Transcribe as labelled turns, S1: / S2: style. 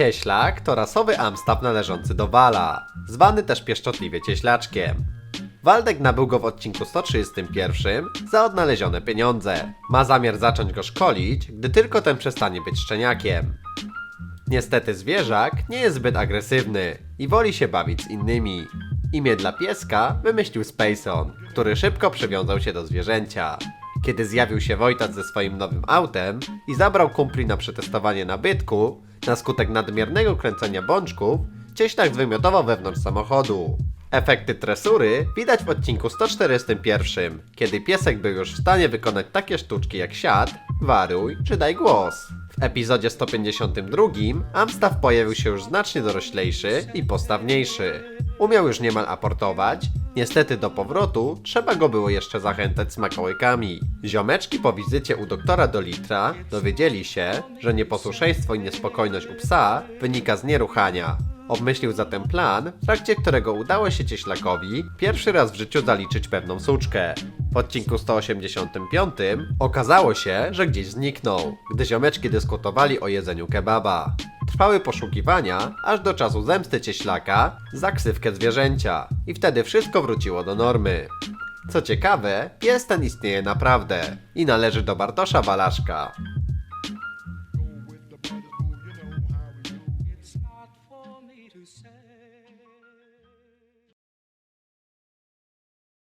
S1: Cieślak to rasowy amstaw należący do Wala, zwany też pieszczotliwie cieślaczkiem. Waldek nabył go w odcinku 131 za odnalezione pieniądze. Ma zamiar zacząć go szkolić, gdy tylko ten przestanie być szczeniakiem. Niestety zwierzak nie jest zbyt agresywny i woli się bawić z innymi. Imię dla pieska wymyślił Spacon, który szybko przywiązał się do zwierzęcia. Kiedy zjawił się Wojtas ze swoim nowym autem i zabrał kumpli na przetestowanie nabytku, na skutek nadmiernego kręcenia bączków, cieślak zwymiotował wewnątrz samochodu. Efekty tresury widać w odcinku 141, kiedy piesek był już w stanie wykonać takie sztuczki jak siad, waruj czy daj głos. W epizodzie 152 Amstaff pojawił się już znacznie doroślejszy i postawniejszy. Umiał już niemal aportować, niestety do powrotu trzeba go było jeszcze zachęcać smakołykami. Ziomeczki po wizycie u doktora Dolitra dowiedzieli się, że nieposłuszeństwo i niespokojność u psa wynika z nieruchania. Obmyślił zatem plan, w trakcie którego udało się cieślakowi pierwszy raz w życiu zaliczyć pewną suczkę. W odcinku 185 okazało się, że gdzieś zniknął, gdy ziomeczki dyskutowali o jedzeniu kebaba. Trwały poszukiwania, aż do czasu zemsty cieślaka za ksywkę zwierzęcia i wtedy wszystko wróciło do normy. Co ciekawe, pies ten istnieje naprawdę i należy do Bartosza Walaszka.